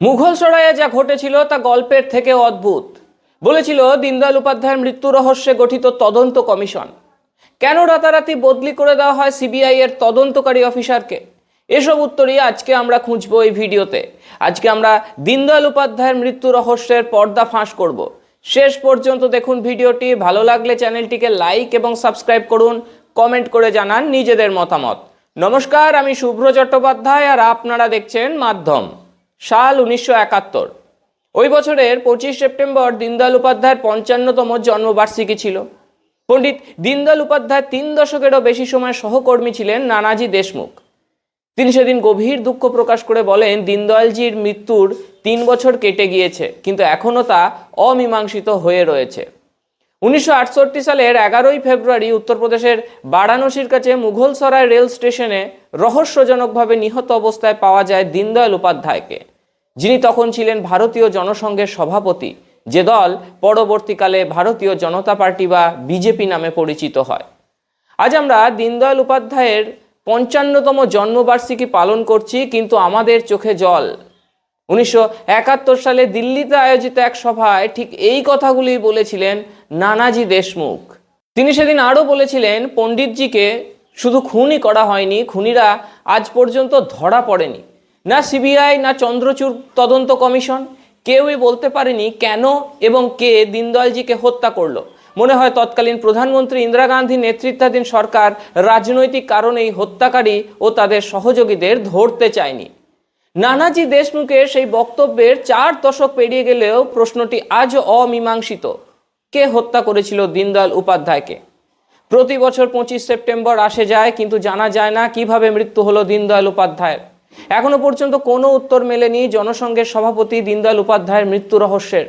মুঘল সরাইয়ে যা ঘটেছিল তা গল্পের থেকে অদ্ভুত। বলেছিল, দীনদয়াল উপাধ্যায়ের মৃত্যু রহস্যে গঠিত তদন্ত কমিশন। কেন রাতারাতি বদলি করে দেওয়া হয় সিবিআই এর তদন্তকারী অফিসারকে? এসব উত্তরই আজকে আমরা খুঁজবো এই ভিডিওতে। আজকে আমরা দীনদয়াল উপাধ্যায়ের মৃত্যু রহস্যের পর্দা ফাঁস করব। শেষ পর্যন্ত দেখুন ভিডিওটি। ভালো লাগলে চ্যানেলটিকে লাইক এবং সাবস্ক্রাইব করুন। কমেন্ট করে জানান নিজেদের মতামত। নমস্কার, আমি শুভ্র চট্টোপাধ্যায় আর আপনারা দেখছেন মাধ্যম। সাল উনিশশো একাত্তর। ওই বছরের পঁচিশ সেপ্টেম্বর দীনদয়াল উপাধ্যায়ের পঞ্চান্নতম জন্মবার্ষিকী ছিল। পণ্ডিত দীনদয়াল উপাধ্যায় তিন দশকেরও বেশি সময় সহকর্মী ছিলেন নানাজি দেশমুখ। তিনি সেদিন গভীর দুঃখ প্রকাশ করে বলেন, দীনদয়ালজির মৃত্যুর তিন বছর কেটে গিয়েছে, কিন্তু এখনও তা অমীমাংসিত হয়ে রয়েছে। উনিশশো আটষট্টি সালের এগারোই ফেব্রুয়ারি উত্তরপ্রদেশের বারাণসীর কাছে মুঘলসরাই রেল স্টেশনে রহস্যজনকভাবে নিহত অবস্থায় পাওয়া যায় দীনদয়াল উপাধ্যায়কে। যিনি তখন ছিলেন ভারতীয় জনসংঘের সভাপতি, যে দল পরবর্তীকালে ভারতীয় জনতা পার্টি বা বিজেপি নামে পরিচিত হয়। আজ আমরা দীনদয়াল উপাধ্যায়ের পঞ্চান্নতম জন্মবার্ষিকী পালন করছি, কিন্তু আমাদের চোখে জল। উনিশশো একাত্তর সালে দিল্লিতে আয়োজিত এক সভায় ঠিক এই কথাগুলি বলেছিলেন নানাজি দেশমুখ। তিনি সেদিন আরও বলেছিলেন, পণ্ডিতজিকে শুধু খুনই করা হয়নি, খুনিরা আজ পর্যন্ত ধরা পড়েনি। না সিবিআই, না চন্দ্রচূড় তদন্ত কমিশন, কেউই বলতে পারেনি কেন এবং কে দীনদয়ালজিকে হত্যা করল। মনে হয় তৎকালীন প্রধানমন্ত্রী ইন্দিরা গান্ধী নেতৃত্বাধীন সরকার রাজনৈতিক কারণেই হত্যাকারী ও তাদের সহযোগীদের ধরতে চায়নি। নানাজি দেশমুখের সেই বক্তব্যের চার দশক পেরিয়ে গেলেও প্রশ্নটি আজও অমীমাংসিত। কে হত্যা করেছিল দীনদয়াল উপাধ্যায়কে? প্রতি বছর পঁচিশ সেপ্টেম্বর আসে যায়, কিন্তু জানা যায় না কীভাবে মৃত্যু হলো দীনদয়াল উপাধ্যায়ের। এখনও পর্যন্ত কোনো উত্তর মেলেনি জনসংঘের সভাপতি দীনদয়াল উপাধ্যায়ের মৃত্যু রহস্যের।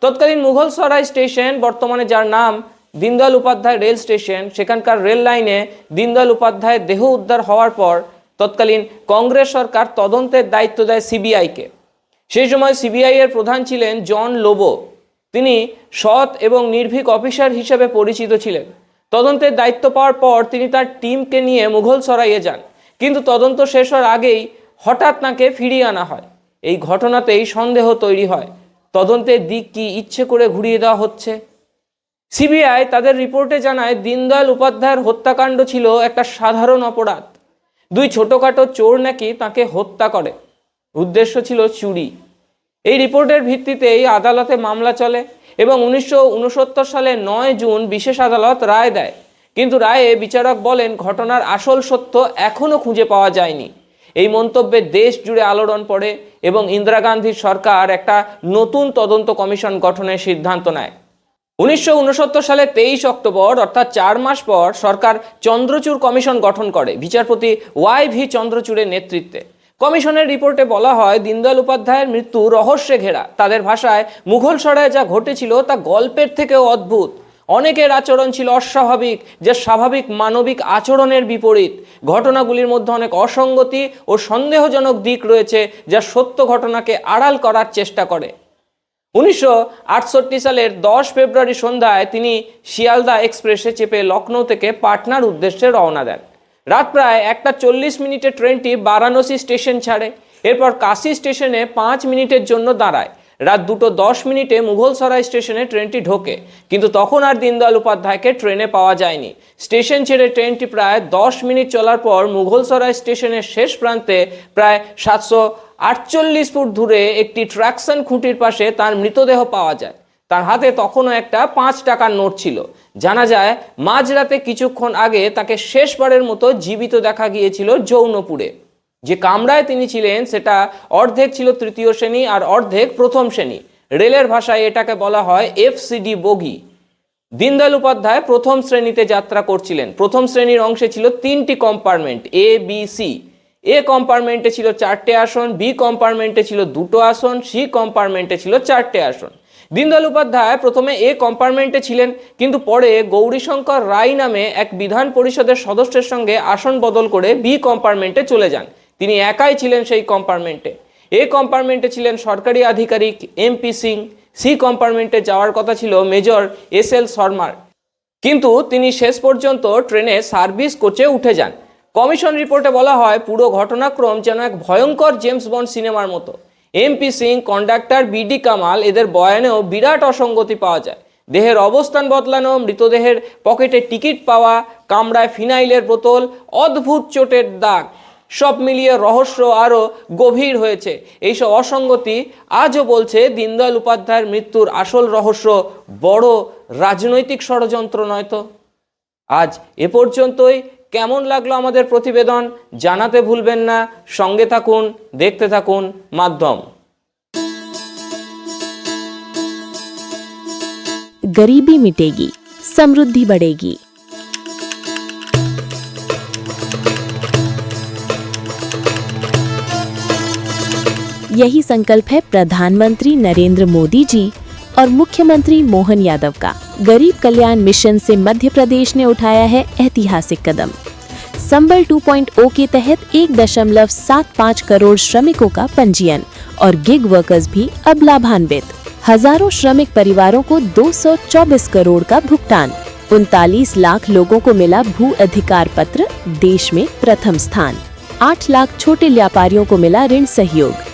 তৎকালীন মুঘল সরাই স্টেশন, বর্তমানে যার নাম দীনদয়াল উপাধ্যায় রেল স্টেশন, সেখানকার রেল লাইনে দীনদয়াল উপাধ্যায়ের দেহ উদ্ধার হওয়ার পর তৎকালীন কংগ্রেস সরকার তদন্তের দায়িত্ব দেয় সিবিআইকে। সেই সময় সিবিআই এর প্রধান ছিলেন জন লোবো। তিনি সৎ এবং নির্ভীক অফিসার হিসেবে পরিচিত ছিলেন। তদন্তের দায়িত্ব পাওয়ার পর তিনি তার টিমকে নিয়ে মুঘল সরাইয়ে যান। কিন্তু তদন্ত শেষ হওয়ার আগেই হঠাৎ তাকে ফিরিয়ে আনা হয়। এই ঘটনাতেই সন্দেহ তৈরি হয়। তদন্তের দিক কি ইচ্ছে করে ঘুরিয়ে দেওয়া হচ্ছে? সিবিআই তাদের রিপোর্টে জানায়, দীনদয়াল উপাধ্যায়ের হত্যাকাণ্ড ছিল একটা সাধারণ অপরাধ। দুই ছোটোখাটো চোর নাকি তাকে হত্যা করে। উদ্দেশ্য ছিল চুরি। এই রিপোর্টের ভিত্তিতেই আদালতে মামলা চলে এবং উনিশশো উনসত্তর সালে নয় জুন বিশেষ আদালত রায় দেয়। কিন্তু রায়ে বিচারক বলেন, ঘটনার আসল সত্য এখনও খুঁজে পাওয়া যায়নি। এই মন্তব্যে দেশ জুড়ে আলোড়ন পড়ে এবং ইন্দিরা গান্ধীর সরকার একটা নতুন তদন্ত কমিশন গঠনের সিদ্ধান্ত নেয়। উনিশশো উনসত্তর সালে তেইশ অক্টোবর, অর্থাৎ চার মাস পর, সরকার চন্দ্রচূড় কমিশন গঠন করে, বিচারপতি ওয়াই ভি চন্দ্রচূড়ের নেতৃত্বে। কমিশনের রিপোর্টে বলা হয়, দীনদয়াল উপাধ্যায়ের মৃত্যু রহস্যে ঘেরা। তাদের ভাষায় মুঘল সরায় যা ঘটেছিল তা গল্পের থেকেও অদ্ভুত। অনেকের আচরণ ছিল অস্বাভাবিক, যা স্বাভাবিক মানবিক আচরণের বিপরীত। ঘটনাগুলির মধ্যে অনেক অসঙ্গতি ও সন্দেহজনক দিক রয়েছে যা সত্য ঘটনাকে আড়াল করার চেষ্টা করে। উনিশশো আটষট্টি সালের দশ ফেব্রুয়ারি সন্ধ্যায় তিনি শিয়ালদা এক্সপ্রেসে চেপে লখনৌ থেকে পাটনার উদ্দেশ্যে রওনা দেন। রাত প্রায় একটা চল্লিশ মিনিটে ট্রেনটি বারাণসী স্টেশন ছাড়ে। এরপর কাশি স্টেশনে পাঁচ মিনিটের জন্য দাঁড়ায়। রাত দুটো দশ মিনিটে মুঘলসরাই স্টেশনে ট্রেনটি ঢোকে, কিন্তু তখন আর দীনদয়াল উপাধ্যায়কে ট্রেনে পাওয়া যায়নি। স্টেশন ছেড়ে ট্রেনটি প্রায় দশ মিনিট চলার পর মুঘলসরাই স্টেশনের শেষ প্রান্তে প্রায় সাতশো আটচল্লিশ ফুট দূরে একটি ট্র্যাকশন খুঁটির পাশে তার মৃতদেহ পাওয়া যায়। তার হাতে তখনও একটা পাঁচ টাকার নোট ছিল। জানা যায়, মাঝরাতে কিছুক্ষণ আগে তাকে শেষবারের মতো জীবিত দেখা গিয়েছিল যৌনপুরে। যে কামরায় তিনি ছিলেন, সেটা অর্ধেক ছিল তৃতীয় শ্রেণি আর অর্ধেক প্রথম শ্রেণি। রেলের ভাষায় এটাকে বলা হয় এফসিডি বগি। দীনদয়াল উপাধ্যায় প্রথম শ্রেণীতে যাত্রা করছিলেন। প্রথম শ্রেণির অংশে ছিল তিনটি compartment A B C A কম্পার্টমেন্টে ছিল চারটে আসন বি কম্পার্টমেন্টে ছিল দুটো আসন সি কম্পার্টমেন্টে ছিল চারটে আসন। দীনদয়াল উপাধ্যায় প্রথমে এ কম্পার্টমেন্টে ছিলেন, কিন্তু পরে গৌরীশঙ্কর রায় নামে এক বিধান পরিষদের সদস্যের সঙ্গে আসন বদল করে বি কম্পার্টমেন্টে চলে যান। তিনি একাই ছিলেন সেই কম্পার্টমেন্টে এ কম্পার্টমেন্টে ছিলেন সরকারি আধিকারিক এমপি সিং। সি কম্পার্টমেন্টে যাওয়ার কথা ছিল মেজর এস এল শর্মার। কিন্তু তিনি শেষ পর্যন্ত ট্রেনে সার্ভিস কোচে উঠে যান। কমিশন রিপোর্টে বলা হয়, পুরো ঘটনাক্রম যেন এক ভয়ঙ্কর জেমস বন্ড সিনেমার মতো। MP Singh conductor BD Kamal, এদের বয়ানেও বিরাট অসঙ্গতি পাওয়া যায়। দেহের অবস্থান বদলানো, মৃতদেহের পকেটে টিকিট পাওয়া কামড়ায় ফিনাইলের বোতল, অদ্ভুত চোটের দাগ। সব মিলিয়ে রহস্য আরও গভীর হয়েছে এইসব অসঙ্গতি আজও বলছে দীনদয়াল উপাধ্যায়ের মৃত্যুর আসল রহস্য বড় রাজনৈতিক ষড়যন্ত্র নয় তো আজ এ পর্যন্তই কেমন লাগলো আমাদের প্রতিবেদন জানাতে ভুলবেন না সঙ্গে থাকুন দেখতে থাকুন মাধ্যম गरीबी मिटेगी समृद्धि बढ़ेगी यही संकल्प है प्रधानमंत्री नरेंद्र मोदी जी और मुख्यमंत्री मोहन यादव का। गरीब कल्याण मिशन से मध्य प्रदेश ने उठाया है ऐतिहासिक कदम। संबल 2.0 के तहत एक दशमलव सात पाँच करोड़ श्रमिकों का पंजीयन और गिग वर्कर्स भी अब लाभान्वित। हज़ारों श्रमिक परिवारों को 224 करोड़ का भुगतान। उनतालीस लाख लोगों को मिला भू अधिकार पत्र, देश में प्रथम स्थान। आठ लाख छोटे व्यापारियों को मिला ऋण सहयोग।